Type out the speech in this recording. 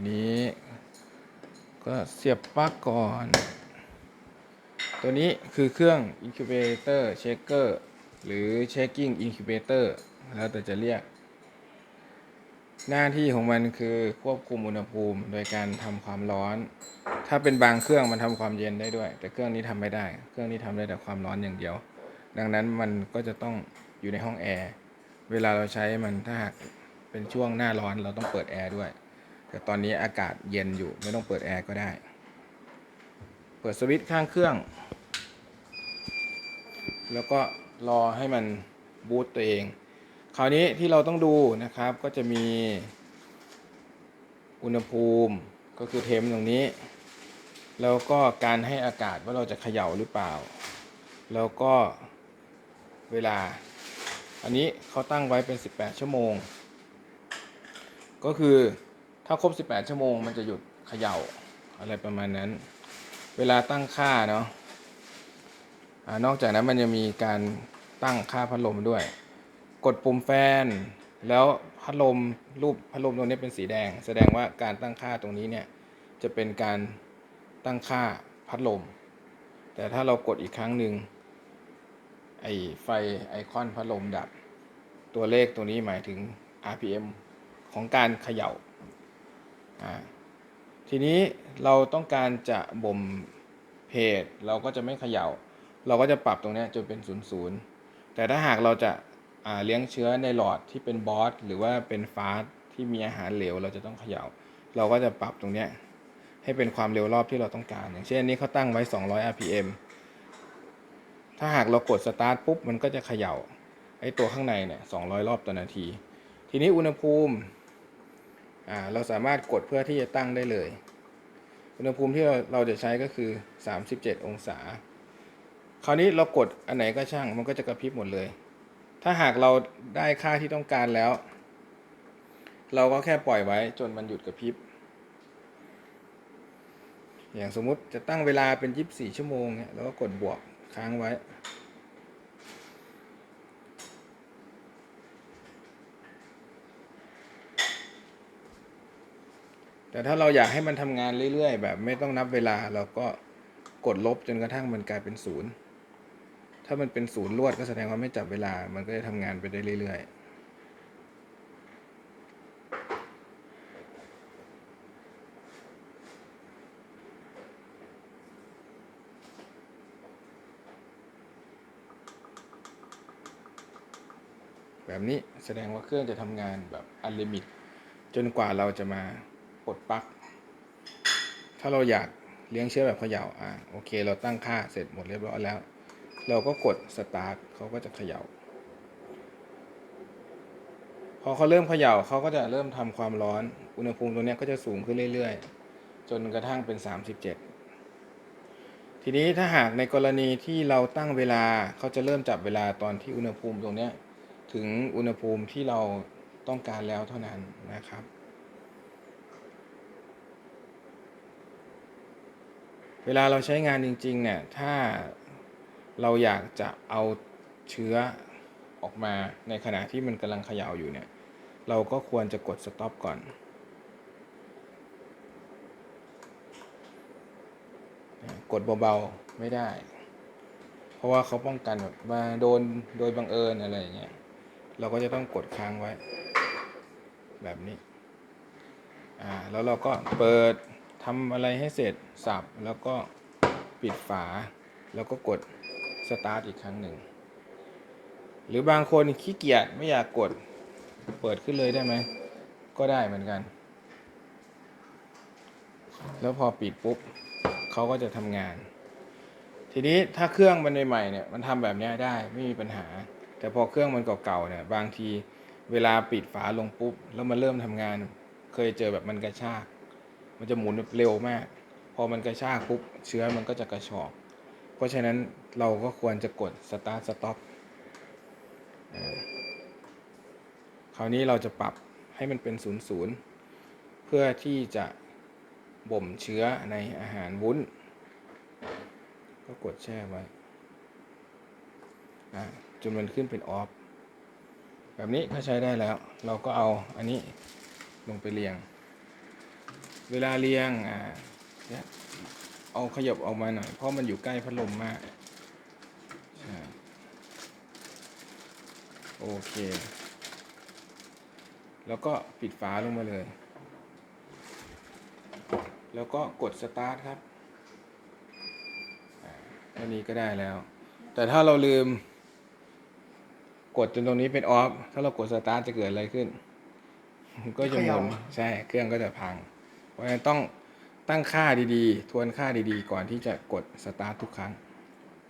ทีนี้ก็เสียบปลั๊กก่อน ตัวนี้คือเครื่อง incubator shaker หรือ shaking incubator แล้วแต่จะเรียก หน้าที่ของมันคือควบคุมอุณหภูมิโดยการทำความร้อน ถ้าเป็นบางเครื่องมันทำความเย็นได้ด้วย แต่เครื่องนี้ทำไม่ได้ เครื่องนี้ทำได้แต่ความร้อนอย่างเดียว ดังนั้นมันก็จะต้องอยู่ในห้องแอร์ เวลาเราใช้มันถ้าหากเป็นช่วงหน้าร้อนเราต้องเปิดแอร์ด้วย แต่ตอนนี้อากาศเย็นอยู่ไม่ต้องเปิดแอร์ก็ได้ เปิดสวิตช์ข้างเครื่อง แล้วก็รอให้มันบูตตัวเอง คราวนี้ที่เราต้องดูนะครับก็จะมีอุณหภูมิก็คือเทมตรงนี้ แล้วก็การให้อากาศว่าเราจะเขย่าหรือเปล่า แล้วก็เวลา อันนี้เขาตั้งไว้เป็น 18 ชั่วโมง ก็คือ ถ้าครบ 18 ชั่วโมงมันจะหยุดเขย่าอะไรประมาณนั้น เวลาตั้งค่าเนาะนอกจากนั้นมันยังมีการตั้งค่าพัดลมด้วย กดปุ่มแฟน แล้วพัดลมรูปพัดลมตรงนี้เป็นสีแดง แสดงว่าการตั้งค่าตรงนี้เนี่ยจะเป็นการตั้งค่าพัดลม แต่ถ้าเรากดอีกครั้งหนึ่งไอไฟไอคอนพัดลมดับ ตัวเลขตัวนี้หมายถึง RPM ของการเขยา่า ทีนี้เราต้องการจะบ่มเพจเราก็จะไม่เขย่า เราก็จะปรับตรงนี้จนเป็นศูนย์ศูนย์แต่ถ้าหากเราจะาเลี้ยงเชื้อในหลอดที่เป็นบอสหรือว่าเป็นฟาสที่มีอาหารเหลวเราจะต้องเขย่า เราก็จะปรับตรงนี้ให้เป็นความเร็วรอบที่เราต้องการ อย่างเช่นอันนี้เขาตั้งไว้ 200 rpm ถ้าหากเรากดสตาร์ทปุ๊บมันก็จะเขย่าไอ้ตัวข้างในเนี่ย200 รอบต่อนาที ทีนี้อุณหภูมิ อ่าเราสามารถกดเพื่อที่จะตั้งได้เลย อุณหภูมิที่เราเราจะใช้ก็คือ 37 องศา คราวนี้เรากดอันไหนก็ช่างมันก็จะกระพริบหมดเลย ถ้าหากเราได้ค่าที่ต้องการแล้ว เราก็แค่ปล่อยไว้จนมันหยุดกระพริบ อย่างสมมุติจะตั้งเวลาเป็น 24 ชั่วโมงเนี่ยเราก็กดบวกค้างไว้ แต่ถ้าเราอยากให้มันทำงานเรื่อยๆ แบบไม่ต้องนับเวลาเราก็กดลบจนกระทั่งมันกลายเป็นศูนย์ถ้ามันเป็นศูนย์ลวดก็แสดงว่าไม่จับเวลา มันก็จะทำงานไปได้เรื่อยๆแบบนี้แสดงว่าเครื่องจะทำงานแบบอันลิมิต จนกว่าเราจะมา ปลดปลั๊กถ้าเราอยากเลี้ยงเชื้อแบบเขย่าอ่าโอเค เราตั้งค่าเสร็จหมดเรียบร้อยแล้ว เราก็กดสตาร์ทเขาก็จะเขย่า พอเขาเริ่มเขย่าเขาก็จะเริ่มทำความร้อน อุณหภูมิตรงเนี้ก็จะสูงขึ้นเรื่อยๆ จนกระทั่งเป็น 37 ทีนี้ถ้าหากในกรณีที่เราตั้งเวลาเขาจะเริ่มจับเวลาตอนที่อุณหภูมิตรงนี้ถึงอุณหภูมิที่เราต้องการแล้วเท่านั้นนะครับ เวลาเราใช้งานจริงๆเนี่ยถ้าเราอยากจะเอาเชื้อออกมาในขณะที่มันกำลังเขย่าอยู่เนี่ย เราก็ควรจะกด stop ก่อน กดเบาๆ ไม่ได้ เพราะว่าเขาป้องกันแบบมาโดนโดยบังเอิญอะไรอย่างเงี้ย เราก็จะต้องกดค้างไว้ แบบนี้ อ่า แล้วเราก็เปิด ทำอะไรให้เสร็จสับแล้วก็ปิดฝา แล้วก็กดสตาร์ทอีกครั้งหนึ่ง หรือบางคนขี้เกียจไม่อยากกดเปิดขึ้นเลยได้ไหม ก็ได้เหมือนกัน แล้วพอปิดปุ๊บเขาก็จะทำงาน ทีนี้ถ้าเครื่องมันใหม่ๆเนี่ยมันทำแบบนี้ได้ไม่มีปัญหา แต่พอเครื่องมันเก่าๆเนี่ยบางทีเวลาปิดฝาลงปุ๊บ แล้วมันเริ่มทำงาน เคยเจอแบบมันกระชาก มันจะหมุนเร็วมาก พอมันกระชากปุ๊บเชื้อมันก็จะกระชอก เพราะฉะนั้นเราก็ควรจะกด start stop คราวนี้เราจะปรับให้มันเป็น 0 0 เพื่อที่จะบ่มเชื้อในอาหารวุ้น ก็กดแช่ไว้จนมันขึ้นเป็นออฟแบบนี้ก็ใช้ได้แล้ว เราก็เอาอันนี้ลงไปเรียง เวลาเรียงอ่าเนี่ยเอาขยับออกมาหน่อยเพราะมันอยู่ใกล้พัดลมมากใช่โอเค แล้วก็ปิดฝาลงมาเลย แล้วก็กดสตาร์ทครับอ่าแค่นี้ก็ได้แล้ว แต่ถ้าเราลืม กดจนตรงนี้เป็นออฟ ถ้าเรากดสตาร์ทจะเกิดอะไรขึ้น ก็จะหมุนใช่ เครื่องก็จะพัง เพราะฉะนั้นต้องตั้งค่าดีๆ ทวนค่าดีๆ ก่อนที่จะกดสตาร์ททุกครั้ง